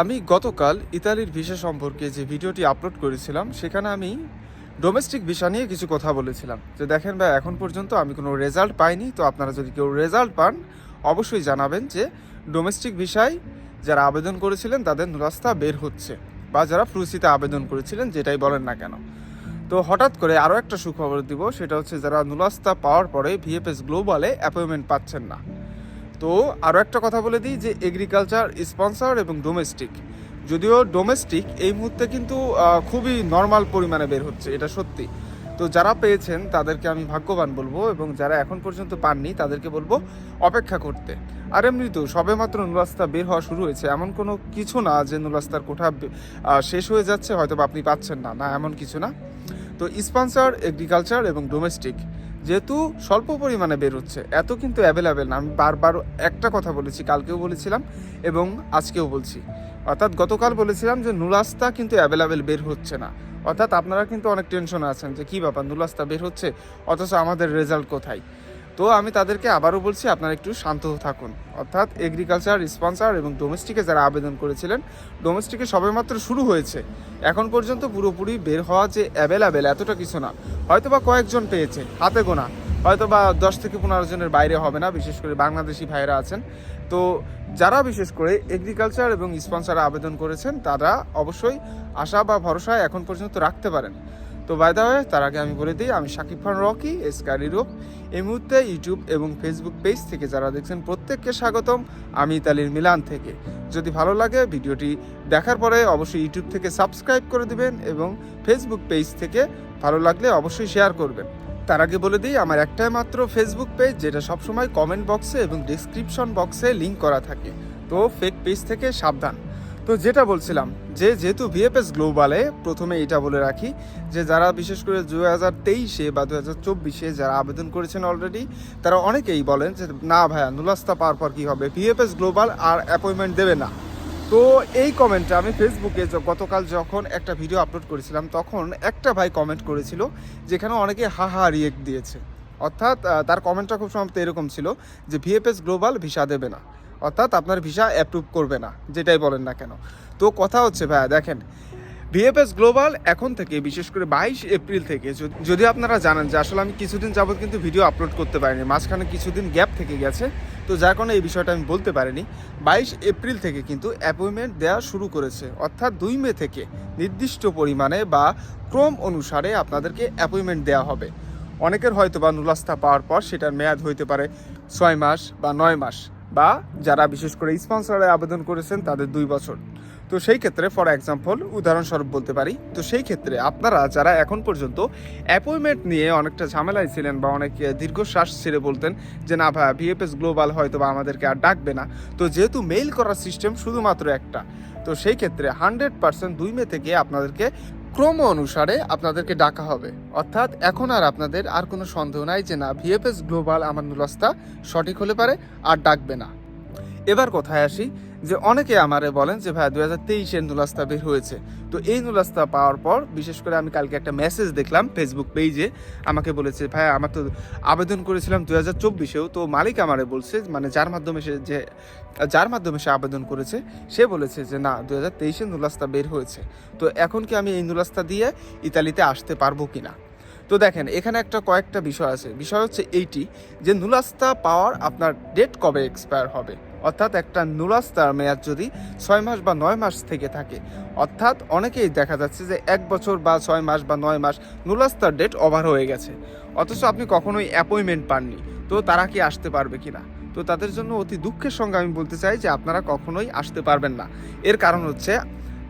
আমি গতকাল ইতালির ভিসা সম্পর্কে যে ভিডিওটি আপলোড করেছিলাম, সেখানে আমি ডোমেস্টিক ভিসা নিয়ে কিছু কথা বলেছিলাম। যে দেখেন ভাই, এখন পর্যন্ত আমি কোনো রেজাল্ট পাইনি। তো আপনারা যদি কেউ রেজাল্ট পান, অবশ্যই জানাবেন যে ডোমেস্টিক ভিসায় যারা আবেদন করেছিলেন, তাদের রাস্তা বের হচ্ছে বা যারা ফ্রুসিতে আবেদন করেছিলেন, যেটাই বলেন না কেন। তো হঠাৎ করে আরও একটা সুখবর দিব, সেটা হচ্ছে যারা নুলাস্তা পাওয়ার পরে ভিএফএস গ্লোবালে অ্যাপয়েন্টমেন্ট পাচ্ছেন না। তো আরও একটা কথা বলে দিই যে এগ্রিকালচার স্পন্সর এবং ডোমেস্টিক যদিও ডোমেস্টিক এই মুহূর্তে কিন্তু খুবই নর্মাল পরিমাণে বের হচ্ছে, এটা সত্যি। তো যারা পেয়েছেন, তাদেরকে আমি ভাগ্যবান বলব এবং যারা এখন পর্যন্ত পাননি, তাদেরকে বলব অপেক্ষা করতে। আর এমনি তো সবেমাত্র নুরাস্তা বের হওয়া শুরু হয়েছে, এমন কোনো কিছু না যে নুরাস্তার কোঠা শেষ হয়ে যাচ্ছে হয়তো আপনি পাচ্ছেন না না এমন কিছু না। তো স্পন্সর এগ্রিকালচার এবং ডোমেস্টিক যেহেতু স্বল্প পরিমাণে বের হচ্ছে, এত কিন্তু অ্যাভেলেবেল না। আমি বারবার একটা কথা বলেছি, কালকেও বলেছিলাম এবং আজকেও বলছি। অর্থাৎ গতকাল বলেছিলাম যে নুলাস্তা কিন্তু অ্যাভেলেবেল বের হচ্ছে না। অর্থাৎ আপনারা কিন্তু অনেক টেনশনে আছেন যে কী ব্যাপার নুলাস্তা বের হচ্ছে? অথচ আমাদের রেজাল্ট কোথায়? তো আমি তাদেরকে আবারও বলছি, আপনারা একটু শান্ত থাকুন। অর্থাৎ এগ্রিকালচার স্পন্সর এবং ডোমেস্টিকে যারা আবেদন করেছিলেন ডোমেস্টিকে সবেমাত্র শুরু হয়েছে। এখন পর্যন্ত পুরোপুরি বের হওয়া যে অ্যাভেলেবেল এতটা কিছু না। হয়তো বা কয়েকজন পেয়েছে, হাতে গোনা। হয়তো বা দশ থেকে পনেরো জনের বাইরে হবে না, বিশেষ করে বাংলাদেশি ভাইয়েরা আছেন। তো যারা বিশেষ করে এগ্রিকালচার এবং স্পন্সর আবেদন করেছেন, তারা অবশ্যই আশা বা ভরসা এখন পর্যন্ত রাখতে পারেন। তো বাইদা হয়ে তার আগে আমি বলে দিই, আমি শাকিব খান, রকি এসকার ইউরোপ এই মুহূর্তে ইউটিউব এবং ফেসবুক পেজ থেকে যারা দেখছেন, প্রত্যেককে স্বাগতম। আমি ইতালির মিলান থেকে। যদি ভালো লাগে ভিডিওটি দেখার পরে অবশ্যই ইউটিউব থেকে সাবস্ক্রাইব করে দিবেন এবং ফেসবুক পেজ থেকে ভালো লাগলে অবশ্যই শেয়ার করবেন। তার আগে বলে দিই, আমার একটাই মাত্র ফেসবুক পেজ যেটা সবসময় কমেন্ট বক্সে এবং ডিসক্রিপশন বক্সে লিংক করা থাকে। তো ফেক পেজ থেকে সাবধান। তো যেটা বলছিলাম, যে যেহেতু ভিএফএস গ্লোবালে প্রথমে এটা বলে রাখি, যে যারা বিশেষ করে দু হাজার তেইশে বা দু হাজার চব্বিশে যারা আবেদন করেছেন অলরেডি তারা অনেকেই বলেন যে, না ভাইয়া, নুলাস্তা পাওয়ার পর কী হবে? ভিএফএস গ্লোবাল আর অ্যাপয়েন্টমেন্ট দেবে না। তো এই কমেন্টটা আমি ফেসবুকে গতকাল যখন একটা ভিডিও আপলোড করেছিলাম, তখন একটা ভাই কমেন্ট করেছিল, যেখানে অনেকে হা হা রিয়েক্ট দিয়েছে। অর্থাৎ তার কমেন্টটা খুব সম্ভবত এরকম ছিল, যে ভিএফএস গ্লোবাল ভিসা দেবে না। অর্থাৎ আপনার ভিসা অ্যাপ্রুভ করবে না, যেটাই বলেন না কেন। তো কথা হচ্ছে ভাইয়া, দেখেন, ভিএফএস গ্লোবাল এখন থেকে, বিশেষ করে বাইশ এপ্রিল থেকে যদি- আপনারা জানেন যে আসলে আমি কিছুদিন যাবত কিন্তু ভিডিও আপলোড করতে পারিনি, মাঝখানে কিছুদিন গ্যাপ থেকে গেছে, তো যার কারণে এই বিষয়টা আমি বলতে পারিনি। বাইশ এপ্রিল থেকে কিন্তু অ্যাপয়েন্টমেন্ট দেওয়া শুরু করেছে, অর্থাৎ দুই মে থেকে নির্দিষ্ট পরিমাণে বা ক্রম অনুসারে আপনাদেরকে অ্যাপয়েন্টমেন্ট দেওয়া হবে। অনেকের হয়তো বা নুলাস্তা পাওয়ার পর সেটার মেয়াদ হইতে পারে ছয় মাস বা নয় মাস। বা যারা বিশেষ করে স্পন্সরে আবেদন করেছেন তাদের দুই বছর। তো সেই ক্ষেত্রে ফর এক্সাম্পল উদাহরণস্বরূপ বলতে পারি, তো সেই ক্ষেত্রে আপনারা যারা এখন পর্যন্ত অ্যাপয়েন্টমেন্ট নিয়ে অনেকটা ঝামেলায় ছিলেন বা অনেক দীর্ঘশ্বাস ছেড়ে বলতেন যে, না ভাই ভিএফএস গ্লোবাল হয়তো বা আমাদেরকে আর ডাকবে না। তো যেহেতু মেইল করার সিস্টেম শুধুমাত্র একটা, তো সেই ক্ষেত্রে হান্ড্রেড পার্সেন্ট দুই মে থেকে আপনাদেরকে ক্রম অনুসারে আপনাদেরকে ডাকা হবে। অর্থাৎ এখন আর আপনাদের আর কোনো সন্দেহ নাই যে না ভিএফএস গ্লোবাল আমার নুলাস্তা সঠিক হলে পারে আর ডাকবে না। এবার কথায় আসি যে অনেকে আমারে বলেন যে ভাই দু হাজার তেইশের নুলাস্তা বের হয়েছে। তো এই নুলাস্তা পাওয়ার পর, বিশেষ করে আমি কালকে একটা মেসেজ দেখলাম ফেসবুক পেজে আমাকে বলেছে ভাই আমার তো আবেদন করেছিলাম দু হাজার চব্বিশেও। তো মালিক আমারে বলছে মানে যার মাধ্যমে সে, যে, যার মাধ্যমে সে আবেদন করেছে, সে বলেছে যে, না দু হাজার তেইশে নুলাস্তা বের হয়েছে। তো এখন কি আমি এই নুলাস্তা দিয়ে ইতালিতে আসতে পারব কি না তো দেখেন, এখানে একটা কয়েকটা বিষয় আছে। বিষয় হচ্ছে এইটি, যে নুলাস্তা পাওয়ার আপনার ডেট কবে এক্সপায়ার হবে? অর্থাৎ একটা নুরাস্তার মেয়াদ যদি ছয় মাস বা নয় মাস থেকে থাকে। অর্থাৎ অনেকেই দেখা যাচ্ছে যে এক বছর বা ছয় মাস বা নয় মাস নুলাস্তার ডেট ওভার হয়ে গেছে। অথচ আপনি কখনোই অ্যাপয়েন্টমেন্ট পাননি। তো তারা কি আসতে পারবে কিনা? তো তাদের জন্য অতি দুঃখের সঙ্গে আমি বলতে চাই যে আপনারা কখনোই আসতে পারবেন না। এর কারণ হচ্ছে,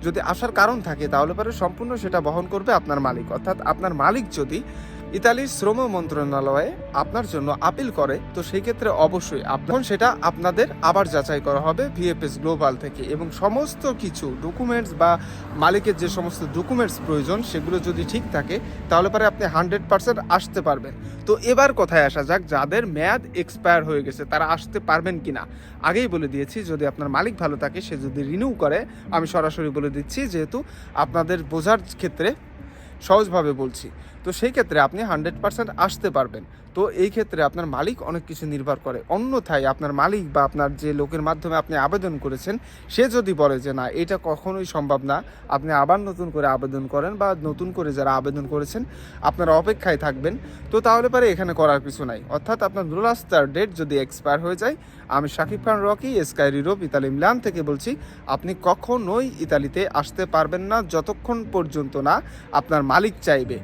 যদি আসার কারণ থাকে তাহলে পরে সম্পূর্ণ সেটা বহন করবে আপনার মালিক। অর্থাৎ আপনার মালিক যদি ইতালির শ্রম মন্ত্রণালয়ে আপনার জন্য আপিল করে, তো সেই ক্ষেত্রে অবশ্যই আপনার সেটা আপনাদের আবার যাচাই করা হবে ভিএফএস গ্লোবাল থেকে। এবং সমস্ত কিছু ডকুমেন্টস বা মালিকের যে সমস্ত ডকুমেন্টস প্রয়োজন, সেগুলো যদি ঠিক থাকে, তাহলে পরে আপনি হান্ড্রেড পার্সেন্ট আসতে পারবেন। তো এবার কথায় আসা যাক, যাদের মেয়াদ এক্সপায়ার হয়ে গেছে, তারা আসতে পারবেন কিনা? আগেই বলে দিয়েছি, যদি আপনার মালিক ভালো থাকে, সে যদি রিনিউ করে, আমি সরাসরি বলে দিচ্ছি, যেহেতু আপনাদের বোঝার ক্ষেত্রে সহজভাবে বলছি। তো সেই ক্ষেত্রে আপনি হান্ড্রেড পার্সেন্ট আসতে পারবেন। তো এই ক্ষেত্রে আপনার মালিক অনেক কিছু নির্ভর করে। অন্যথায় আপনার মালিক বা আপনার যে লোকের মাধ্যমে আপনি আবেদন করেছেন, সে যদি বলে যে, না, এটা কখনোই সম্ভব না। আপনি আবার নতুন করে আবেদন করেন বা নতুন করে যারা আবেদন করেছেন, আপনারা অপেক্ষায় থাকবেন। তো তাহলে পরে এখানে করার কিছু নাই। অর্থাৎ আপনার নুরাস্তার ডেট যদি এক্সপায়ার হয়ে যায়, আমি শাকিব খান, রকি, স্কাই রিরোপ ইতালি মিলান থেকে বলছি, আপনি কখনোই ইতালিতে আসতে পারবেন না, যতক্ষণ পর্যন্ত না আপনার মালিক চাইবে।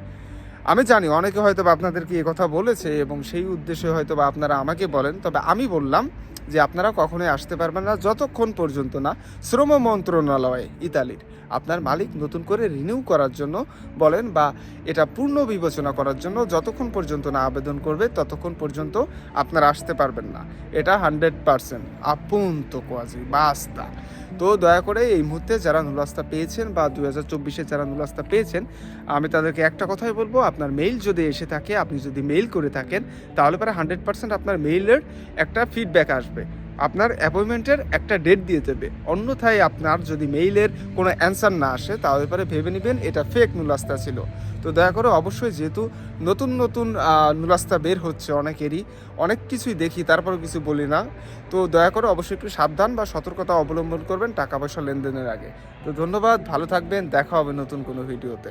আমি জানি অনেকে হয়তো আপনাদেরকে কথা বলেছে এবং সেই উদ্দেশ্যে হয়তো বা আপনারা আমাকে বলেন, তবে আমি বললাম যে আপনারা কখনোই আসতে পারবেন না যতক্ষণ পর্যন্ত না শ্রম মন্ত্রণালয়ে ইতালির আপনার মালিক নতুন করে রিনিউ করার জন্য বলেন বা এটা পূর্ণ বিবেচনা করার জন্য যতক্ষণ পর্যন্ত না আবেদন করবে ততক্ষণ পর্যন্ত আপনারা আসতে পারবেন না। এটা হান্ড্রেড পারসেন্ট আপুন্ত কোয়াজি বাস্তা। তো দয়া করে এই মুহূর্তে যারা নুলাস্তা পেয়েছেন বা দু হাজার চব্বিশে যারা নুলাস্তা পেয়েছেন, আমি তাদেরকে একটা কথাই বলব, আপনার মেইল যদি এসে থাকে, আপনি যদি মেইল করে থাকেন, তাহলে পরে হান্ড্রেড পার্সেন্ট আপনার মেইলের একটা ফিডব্যাক আসবে। আপনার অ্যাপয়েন্টমেন্টের একটা ডেট দিয়ে দেবে। অন্যথায় আপনার যদি মেইলের কোনো অ্যান্সার না আসে, তাহলে পরে ভেবে নেবেন এটা ফেক নুলাস্তা ছিল। তো দয়া করে অবশ্যই যেহেতু নতুন নতুন নুলাস্তা বের হচ্ছে অনেকেরই, অনেক কিছুই দেখি তারপরে কিছু বলি না। তো দয়া করে অবশ্যই একটু সাবধান বা সতর্কতা অবলম্বন করবেন টাকা পয়সা লেনদেনের আগে। তো ধন্যবাদ, ভালো থাকবেন, দেখা হবে নতুন কোনো ভিডিওতে